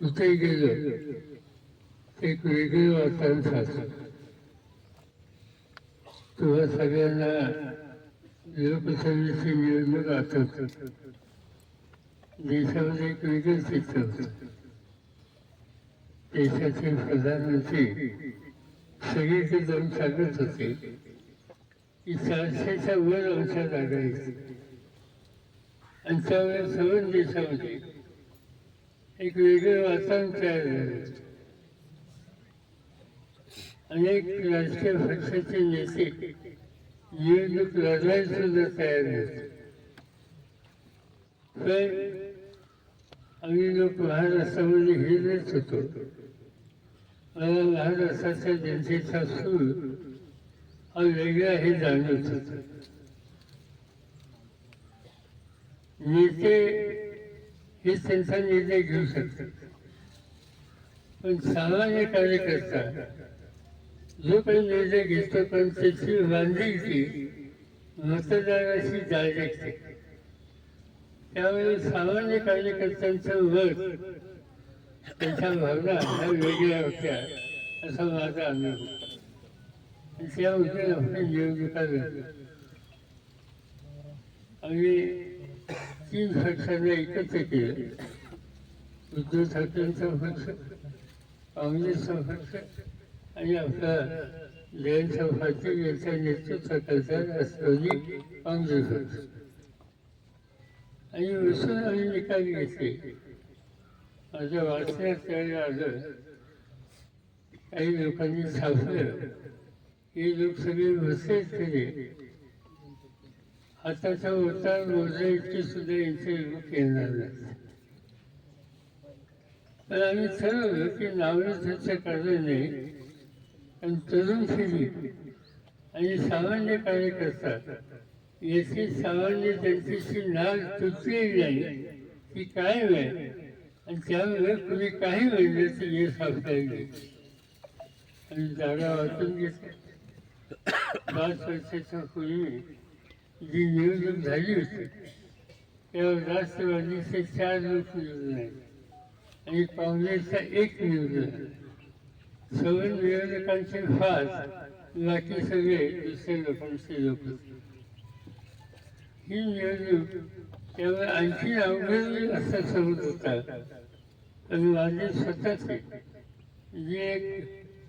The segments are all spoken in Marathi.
कुठेही गेलं एक वेगळे वातावरण साधलं तेव्हा सगळ्यांना लोकसभेची निवडणूक आठवत देशामध्ये एक वेगळं चित्र होतं. देशाचे प्रधानमंत्री सगळीकडे जाऊन सांगत होते की चारशेच्या वर अंशात जागा आणि त्यावेळेस सर्व देशामध्ये एक वेगळं वातावरण तयार झालं अनेक राजकीय पक्षाचे नेते निवडणूक लढायला सुद्धा तयार झाले पण आम्ही लोक महाराष्ट्रामध्ये हिरत होतो मला महाराष्ट्राच्या जनतेचा सूर हा वेगळा हे जाणवत होत नेते हे त्यांचा निर्णय घेऊ शकतात. पण सामान्य कार्यकर्ता जो काही निर्णय घेतो पण त्याची बांधिलकी मतदाराशी डायरेक्ट त्यामुळे सामान्य कार्यकर्त्यांचं मत त्यांच्या भावना ह्या वेगळ्या होत्या असा माझा अनुभव. त्या त्यामुळे आपण निवडणुका आम्ही तीन पक्षांना एकत्र केलं उद्धव ठाकरेंचा पक्ष काँग्रेसचा पक्ष आणि आपला जयंत पाटील यांच्या नेतृत्वाकरता राष्ट्रवादी काँग्रेस पक्ष आणि बसून आम्ही निकाल घेतले माझ्या वाचण्यात त्यावेळेला आलं काही लोकांनी छापलं हे लोक सगळे बसलेच केले हाताचा उतार मोजायची सुद्धा यांचे लोक येणार नाही. तर आम्ही ठरवलं की नावं चर्चा करणार नाही पण तरुण पिढी आणि सामान्य कार्यकर्ता याची सामान्य जनतेची नाग तुटलेली नाही ती कायम आहे. आणि त्यामुळे कुणी काही म्हणलं तर हे सांगता येईल आणि जागा वाचून घेतल्या पाच वर्षाच्या पूर्वी जी निवडणूक झाली होती. तेव्हा राष्ट्रवादीचे चार लोक निवडून आले आणि काँग्रेसचा एक निवडून आला. सर्व निवडणुकांचे फास बाकी सगळे दुसऱ्या लोकांचे लोक. ही निवडणूक त्यामुळे आणखी अवघड असा समज होता. आणि माझे स्वतःचे जी एक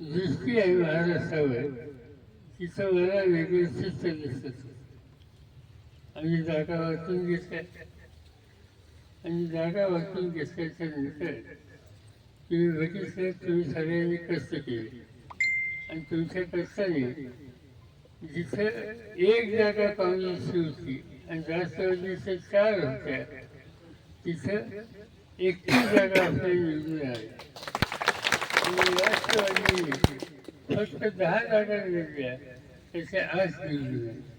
दृष्टी आहे महाराष्ट्रावर तिचं मला वेगळी चित्र दिसत होतं. आम्ही जागा वाचून घेतल्या आणि जागा वाचून घेतल्याच्या नंतर तुम्ही बघितलं तुम्ही सगळ्यांनी कष्ट केले. आणि तुमच्या कष्टाने जिथं एक जागा काँग्रेसची होती आणि राष्ट्रवादीच्या चार होत्या तिथं एकतीस जागा आपल्या निवडून आल्या आणि राष्ट्रवादी फक्त दहा जागा निवडल्या त्याच्या आठ निवडून आल्या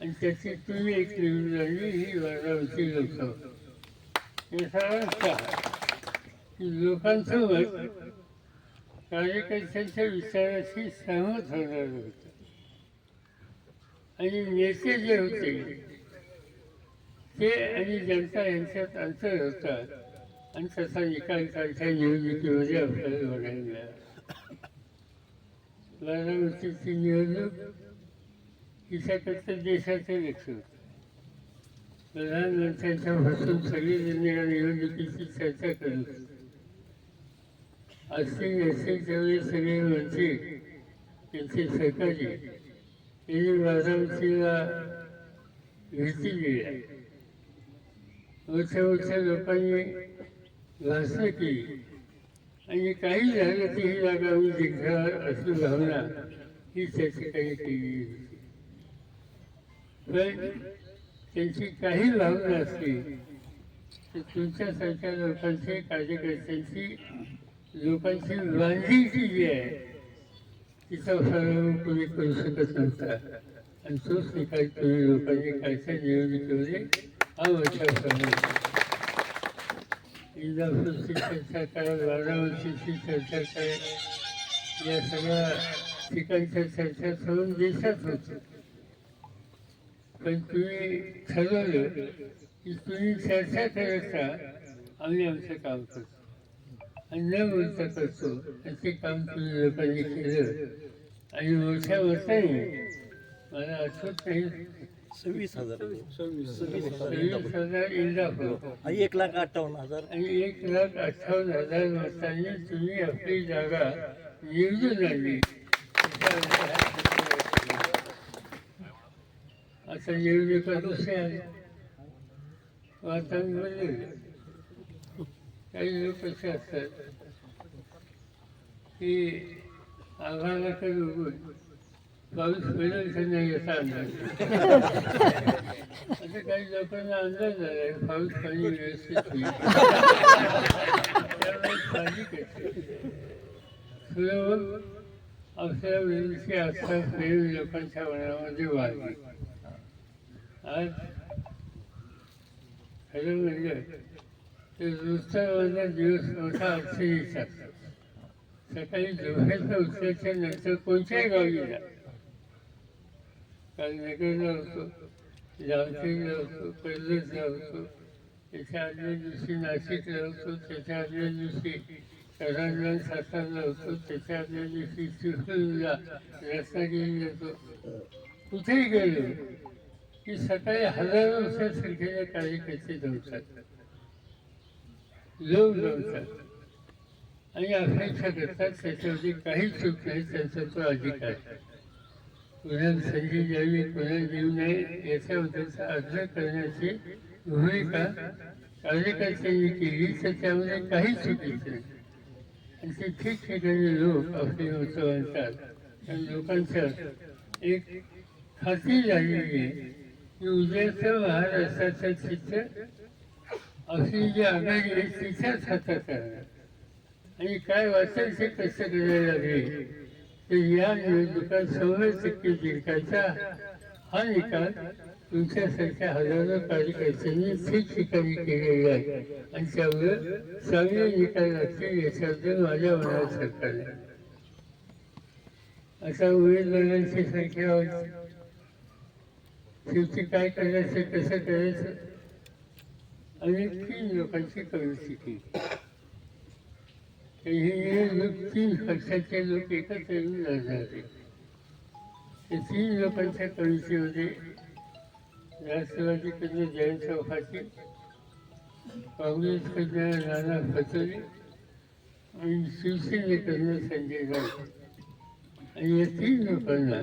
आणि त्याची तुम्ही एक निवडून आणली ही बारामती लोक हे सारांश की लोकांचं मत कार्यकर्त्यांच्या विचाराशी सहमत होणार होतं आणि नेते जे होते ते आणि जनता यांच्यात अंतर होता. आणि तसा निकाल कालच्या निवडणुकीमध्ये आपल्याला बघायला मिळाला. बारामतीची निवडणूक हिच्याकरता देशाचे लक्ष होतं. प्रधानमंत्र्यांच्या पासून सगळी जण या निवडणुकीची चर्चा करत होती. असतील नसतील त्यावेळी सगळे मंत्री त्यांचे सहकारी त्यांनी बारामतीला भेटी दिल्या. मोठ्या मोठ्या लोकांनी भाषण केली. आणि काही झालं की ही जागा मी जिंकणार अशी भावना ही त्या ठिकाणी केली होती त्यांची काही भावना असली तर तुमच्यासारख्या लोकांची कार्यकर्त्यांची लोकांची लांजीची जी आहे तिचा सर्व कोणी करू शकत नव्हता. आणि तो स्वीकार तुम्ही लोकांनी कायच्या निवडणुकीमध्ये हा मोठा फरक इंदापूरची चर्चा करा बारामतीची चर्चा करा या सगळ्या ठिकाणच्या चर्चा करून देशात होत्या पण तुम्ही ठरवलं की तुम्ही चर्चा राहा आम्ही आमचं काम करतो. आणि न बोलता करतो असे काम तुम्ही लोकांनी केलं. आणि मोठ्या मताने मला आठवत नाही. सव्वीस हजार. सव्वीस हजार इंदापूर आणि एक लाख अठ्ठावन्न हजार. आणि एक लाख अठ्ठावन्न हजार मतांनी तुम्ही आपली जागा निवडून आणली त्याच्यावर हा चित्रपट केला. आता निवडणुका कसे आले वातावरण बदल काही लोक कसे असतात की आभाळाला तर पाऊस पडेल की नाही याचा अंदाज आता काही लोकांना अंदाज आलाय पाऊस पाणी व्यवस्थित होईल. सुलभ आपल्या वेळेची आस्था प्रेम लोकांच्या मनामध्ये वाढली. आज खरं म्हणजे ते दुसरा दिवस मोठा येतात. सकाळी झोपायचं उठल्याच्या नंतर कोणत्याही गावी जा काल नगरला होतो जामखेडला होतो कर्जतला होतो. त्याच्या आदल्या दिवशी नाशिकला होतो त्याच्या आदल्या दिवशी कराडला सातारला होतो त्याच्या आदल्या दिवशी चिखलला रत्नागिरी जातो कुठेही गेलो की सकाळी हजारो वर्षात संख्येने कार्यकर्ते जमतात लोक जमतात आणि अपेक्षा करतात त्याच्यामध्ये काही चूक नाही त्यांचा तो अधिकार. कुणाला संधी द्यावी कुणाला देऊ नये याच्याबद्दलचा अर्ज करण्याची भूमिका कार्यकर्त्यांनी केली तर त्यामध्ये काही चुकीचं नाही. आणि ते ठिकठिकाणी लोक आपली मतं आणतात. आणि लोकांचं एक खात्री झालेली आहे की महाराष्ट्राचं चित्र अशी जी आघाडी आहे तिच्याच हातात आहे आणि काय वाटेल ते कसं करायला लागले तर या निवडणुकात शंभर टक्के जिंकायचा हा निकाल तुमच्यासारख्या हजारो कार्यकर्त्यांनी ठिकठिकाणी केलेला आहे आणि त्यामुळे चांगले निकाल लागतील याच्याबद्दल माझ्या मनात सरकार आता उमेदवारांची संख्या शेवटी काय करायचं कसं करायचं? आणि तीन लोकांची परिस्थिती. हे लोक तीन पक्षाचे लोक एकत्र येऊन लढणार ते तीन लोकांच्या कमिटीमध्ये राष्ट्रवादीकडनं जयंत चौहाटी काँग्रेसकडनं नाना पटोले आणि शिवसेनेकडनं संजय गांधी आणि या तीन लोकांना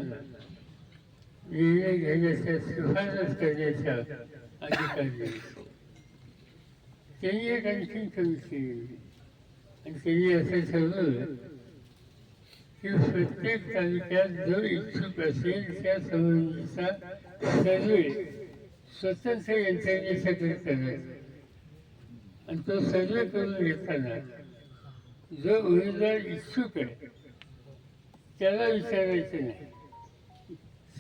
निर्णय घेण्याच्या शिफारस करण्याचा अधिकार त्यांनी एक आणखी कमिटी आणि त्यांनी असं ठरवलं की प्रत्येक तालुक्यात जो इच्छुक असेल त्या संबंधीचा सर्वे स्वतंत्र यंत्रणेसाठी करायचा आणि तो सर्वे करून घेताना जो उमेदवार इच्छुक आहे त्याला विचारायचं नाही.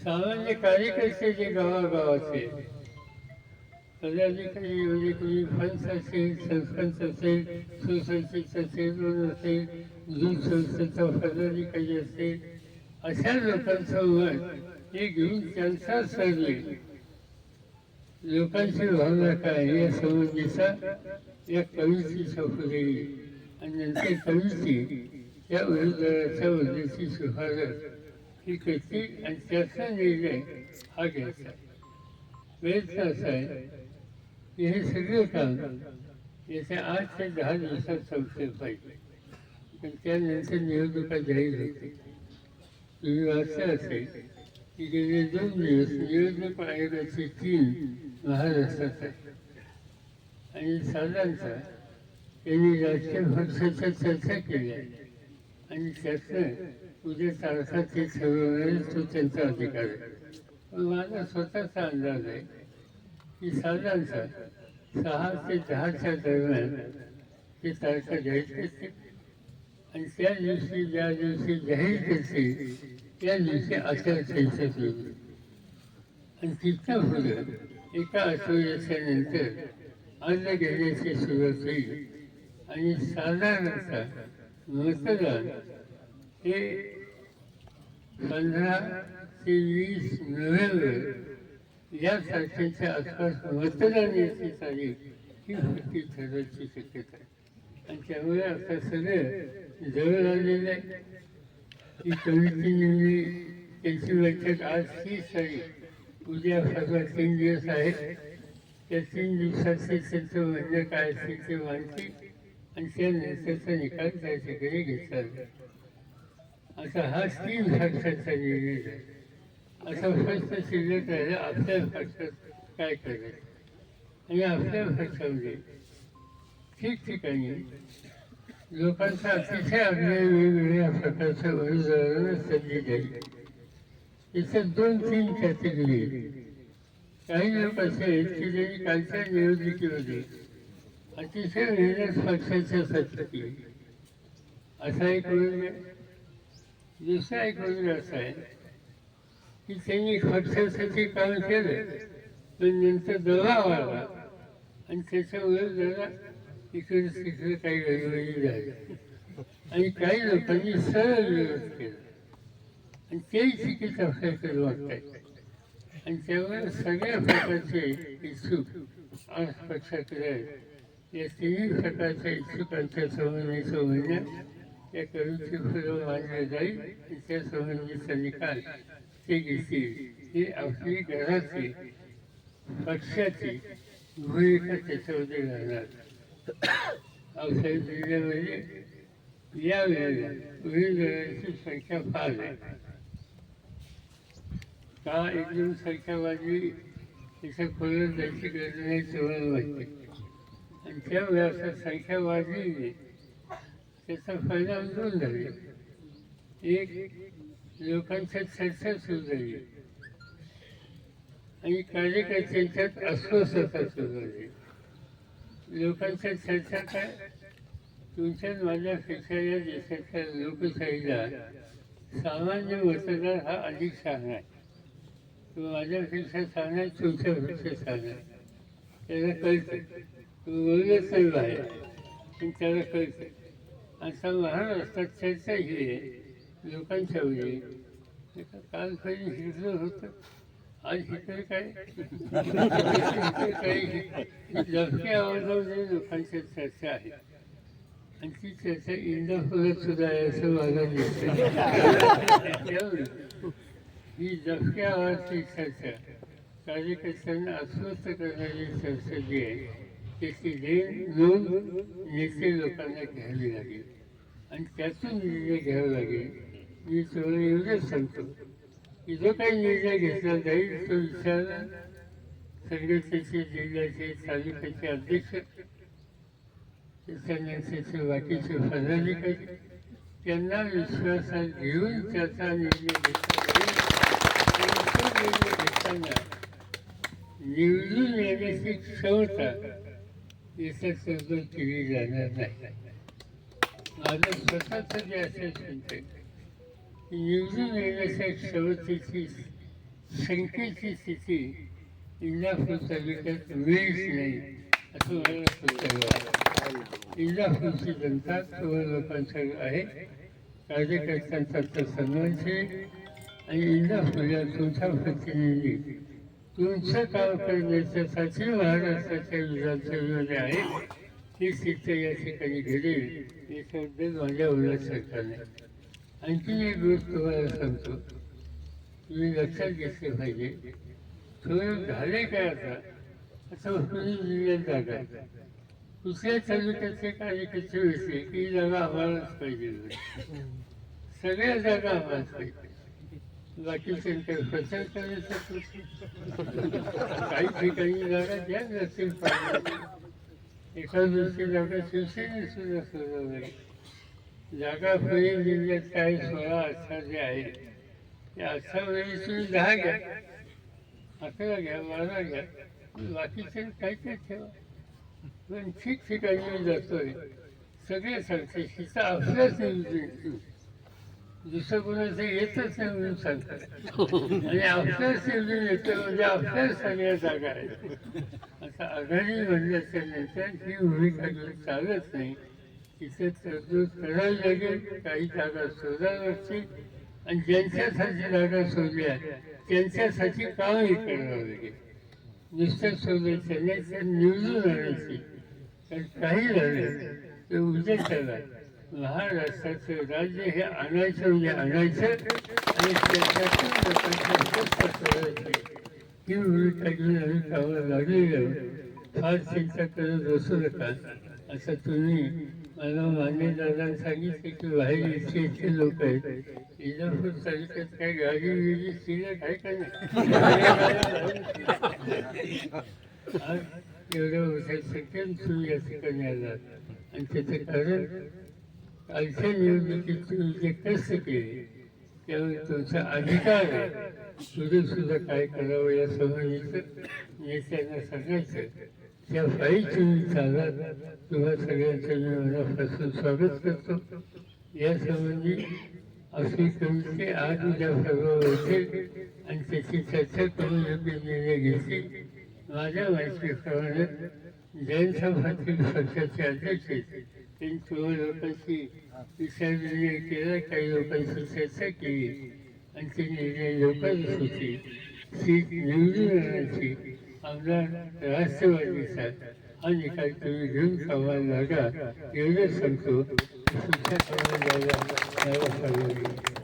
सामान्य कार्यकर्ते जे गावागावाचे. पदाधिकारी म्हणजे कोणी पंच असेल सरपंच असेल सुसंस्थेचा चेअरमन असेल दूध संस्थेचा पदाधिकारी असेल अशा लोकांचं मत हे घेऊन त्यांचा सरले लोकांची भावना काय या संबंधीचा या कवीची पुढे आणि नंतर कवीची या उमेदवाराच्या बद्दलची शिफारस ही कृती आणि त्याचा निर्णय हा घ्यायचा प्रयत्न असा आहे की हे सगळं काम येत्या आठ ते दहा दिवसात संपलं पाहिजे पण त्यानंतर निवडणुका जाहीर होते तुम्ही वाचलं असेल की गेले दोन दिवस निवडणूक आयोगाची टीम महाराष्ट्रात आहे आणि साधारणतः त्यांनी राजकीय पक्षाच्या चर्चा केल्या आणि त्यातनं तुझे तारखा ते ठरवणारे तो त्यांचा अधिकार. आहे पण माझा स्वतःचा अंदाज आहे की साधारणतः सहा ते दहाच्या दरम्यान ते तारखा जाहीर करते आणि त्या दिवशी ज्या दिवशी जाहीर करते त्या दिवशी आचारसंहिता सुरू आणि तिथं पुढं एका आठवड्याच्या नंतर अन्न घेण्याची सुरुवात होईल. आणि साधारणतः मतदान हे पंधरा ते वीस नोव्हेंबर या तारखेच्या आसपास मतदान याची तारीख ही होती ठरवायची शक्यता. आहे आणि त्यामुळे आता सगळं जवळ आलेलं आहे ही कमिटी नेमली त्यांची बैठक आज तीस तारीख. उद्या परवा तीन दिवस आहेत. त्या तीन दिवसाचे त्यांचं म्हणणं काय असेल ते मानतील आणि त्यानंतरचा निकाल त्या ठिकाणी घेतला जाईल. आता हा तीन पक्षाचा निर्णय आहे. असं प्रश्न शिल्लक राहिला आपल्या भाषात काय करायचं? आणि आपल्या भाषामध्ये ठिकठिकाणी लोकांचा अतिशय अभिनय वेगवेगळ्या प्रकारच्या उमेदवारांना संधी द्यायची याच्यात दोन तीन कॅटेगरी आहेत. काही लोक असे आहेत की ज्यांनी कालच्या निवडणुकीमध्ये अतिशय मेहनत पक्षाच्यासाठी असा एक वर्ग दुसरा एक वर्ग असं आहे की त्यांनी पक्षासाठी काम केलं पण नंतर दबाव आला आणि त्याच्यामुळे जरा इकडे तिकडे काही गडबडी झाली. आणि काही लोकांनी सरळ विरोध केला. आणि तेही चुकीच आपल्याकडे वाटतात आणि त्यामुळे सगळ्या प्रकारचे इच्छुक आज पक्षाकडे आहेत. या तिन्ही प्रकारच्या इच्छुकांच्या समन्वयाचं म्हणण्यात या करूची फुलं मानलं जाईल तिच्या त्या संबंधीचा निकाल ते घेतील ही आपली घराची पक्षाची भूमिका त्याच्यामध्ये राहणार औषध जिल्ह्यामध्ये या वेळेला उमेदवारांची संख्या फार आहे का एकदम संख्या वाढली त्याच्या खोलत जायची गरज नाही तेवढं वाटते आणि त्यामुळे असं संख्या वाढली त्याचा फायदा दोन झाले. एक लोकांच्या चर्चा सुरू झाली. आणि कार्यकर्त्यांच्यात अस्वस्थता सुरू झाली. लोकांच्या चर्चा काय? तुमच्या माझ्यापेक्षा या देशाच्या लोकशाहीला सामान्य मतदार हा अधिक छान आहे. तो माझ्यापेक्षा शहाणा आहे तुमच्यापेक्षा शहाणा आहे. त्याला कळतं. तू बोलत नाही बाहेर पण त्याला कळतं. असा महाराष्ट्रात चर्चा ही आहे लोकांच्या वेळी. काल काही हिरलं होतं. आज इकडे काय? काही लपक्या आवाजामध्ये लोकांच्या चर्चा आहे. आणि ती चर्चा इंदापुरात सुद्धा आहे असं मला दिसतं ही जपक्या आवाजची चर्चा. कार्यकर्त्यांना अस्वस्थ करणारी चर्चा जी आहे त्याची देण लोन नेते लोकांना घ्यावी लागेल. आणि त्यातून निर्णय घ्यावा लागेल. मी तुम्हाला एवढंच सांगतो. की जो काही निर्णय घेतला जाईल तो विचार संघटनेचे जिल्ह्याचे तालुक्याचे अध्यक्ष त्याच्यानंतरचे बाकीचे पदाधिकारी त्यांना विश्वासात घेऊन त्याचा निर्णय घेतला निर्णय घेताना निवडून येण्याची क्षमता इतर सर्व केली जाणार नाही माझं स्वतःचं जे असेसमेंट आहे निवडून येण्याच्या क्षमतेची संख्येची स्थिती इंदापूर तालुक्यात वेळच नाही असं मला सुचवलं इंदापूरची जनता सर्व लोकांचं आहे कार्यकर्त्यांचा तर सन्मान आहे आणि इंदापूरला तुमच्या प्रतिनिधी तुमचं काम सचिन महाराष्ट्राच्या विधानसभेमध्ये आहे. ती सिद्ध या ठिकाणी घडेल. याच्याबद्दल माझ्या उलट नाही. आणखी एक गोष्ट तुम्हाला सांगतो. तुम्ही लक्षात घेतलं पाहिजे. थोडं झाले काय आता? असं पुणे जिल्ह्यात जागा. दुसऱ्या तालुक्याचे कार्यकर्ते होते? की ही जागा आम्हालाच पाहिजे सगळ्या जागा आम्हालाच पाहिजे. बाकीचे काही प्रचार करायचा प्रश्न. काही ठिकाणी जागा ज्या नसतील पाहिजे. एका दुसरी जागा शिवसेने सुद्धा सोडवली जागा पुणे जिल्ह्यात काही सोळा अठरा जे आहेत त्या अठरा वेळी तुम्ही दहा घ्या. अकरा घ्या बारा घ्या. बाकीचे काही काही ठेवा. पण ठिकठिकाणी मी जातोय. सगळे सांगते हिचा आपल्याच दुसरं कोणाचं येतच नाही म्हणून सांगतात. आणि आपल्याच निवडून येतं म्हणजे आपल्याच सगळ्या जागा आहेत. आता आघाडी म्हणल्याच्या नंतर ही भूमिका घेऊन चालत नाही. तिथे तरतूद करावी लागेल काही जागा शोधावी लागतील आणि ज्यांच्यासाठी जागा शोधल्या त्यांच्यासाठी कामही करावं लागेल. नुसतं शोधायचं नाही तर निवडून आणायची. कारण काही झालं तर उद्या त्याला महाराष्ट्राचं राज्य हे आणायचं म्हणजे आणायचं आणि त्याच्यातून लोकांच्या ही भूमिका घेऊन आम्ही कामाला लागलेलो आहोत. फार चिंता करत बसू नका. असं तुम्ही मला मान्य दादा सांगितले की बाहेर इथे इथे लोक आहेत. इंदापूर तालुक्यात काय गाडी बिडी शिल्लक आहे का नाही? आज एवढ्या सेकंड तुम्ही या ठिकाणी आलात आणि त्याचं कारण अशा निवडणुकीत तुम्ही जे कष्ट केले त्यामुळे तुमचा अधिकार आहे तुझं सुद्धा काय करावं या संबंधीचं नेत्यांना सांगायचं त्या फाईल तुम्ही चालात तुम्हा सगळ्यांचं मी मनापासून स्वागत करतो या संबंधी आपली कमिटी आज उद्या सर्व होते आणि त्याची चर्चा करून योग्य निर्णय घेतली माझ्या माहितीप्रमाणे जैन समाजातील पक्षाचे अध्यक्ष त्यांनी सर्व लोकांची विचार निर्णय केला काही लोकांशी चर्चा केली आणि ते निर्णय लवकरच होते सीट निवडून आणण्याची आमदार राष्ट्रवादीचा हा निकाल तुम्ही घेऊन कामाला लागा एवढंच सांगतो तुमच्या कामाला लागा